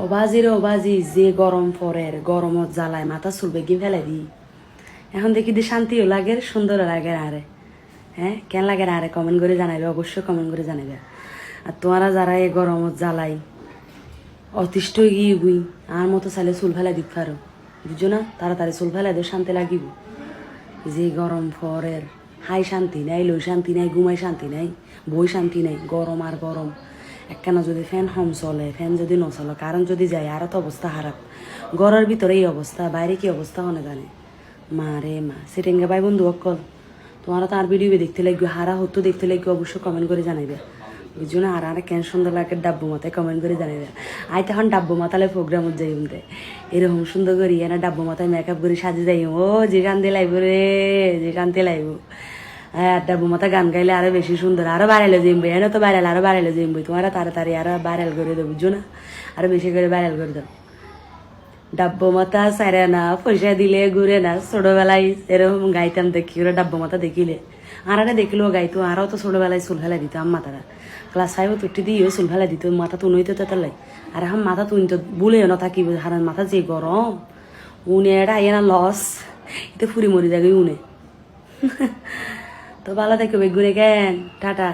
অবাজি রে অবাজি, যে গরম পরের গরমত জ্বালায়, মাথা চুলবে গিয়ে ফেলে দি? এখন দেখি দি শান্তিও লাগে সুন্দর লাগে আরে হ্যাঁ কেন লাগে আরে কমেন্ট করে জানাইবে, অবশ্যই কমেন্ট করে জানাইবে। আর তোমারা যারা এই গরমত জ্বালাই অতিষ্ঠ গিয়ে গুই আর মতো চাইলে চুল ফেলাই দিতে পারো। বুঝছ না? তাড়াতাড়ি চুল ফেলাই দিয়ে শান্তি লাগিব। যে গরম ফরের হাই শান্তি নাই, লই শান্তি নাই ঘুমাই শান্তি নাই, বই শান্তি নাই, গরম আর গরম। একখানা যদি ফ্যান হম চলে, ফ্যান যদি নচলে কারণ যদি যায় আরও তো অবস্থা খারাপ। ঘরের ভিতরে এই অবস্থা, বাইরে কি অবস্থা হনে জানে। মা রে মা, সেটেঙ্গা ভাই বন্ধু অকল। তোমারও তার ভিডিও দেখতে লাগবে, হারা হতো দেখতে লাগবে, অবশ্যই কমেন্ট করে জানাইবে। বুঝছ না? আর আর কেন সুন্দর লাগে ডাব্বু মাথায় কমেন্ট করে জানাইবে। আই তখন ডাব্বু মাথালে প্রোগ্রাম যাই উনতে এরকম সুন্দর করি এনা ডাব্বু মাথায় মেকআপ করে সাজে যাই ও, যে কান্তে লাইব রে, যে কান্তে লাইব। হ্যাঁ ডাব্বু মাথা গান গাইলে আরও বেশি সুন্দর। আরও বাড়াইলে জিমবে এনে তো বাড়াইলে আরও বাড়াইলে জিমবে তোমার তাড়াতাড়ি আরও ভাইরাল করে দেবো বুঝছ না? আরও বেশি করে ভাইরাল করে দাও। ডাব্বো মাথা সারে না, পয়সা দিলে ঘুরে না। ছোটবেলায় এরকম গাইতাম দেখি, ওরা ডাব্বো মাথা দেখিলে। আর একটা দেখলেও গাইতো আরও তো ছোটবেলায় চুল ফেলা দিতাম মাথাটা ক্লাস ফাইভ তুটি দিয়ে চুল ফেলা দিত, মাথা তুনইতো তো তালাই আর এখন মাথা তুই তো বলে না থাকিব, হারান মাথা যে গরম। উনে এটা আইয়া না লস এতে ফুরি মরি যাবে উনে। তো ভালো থাকবে ঘুরে গেন টাটা।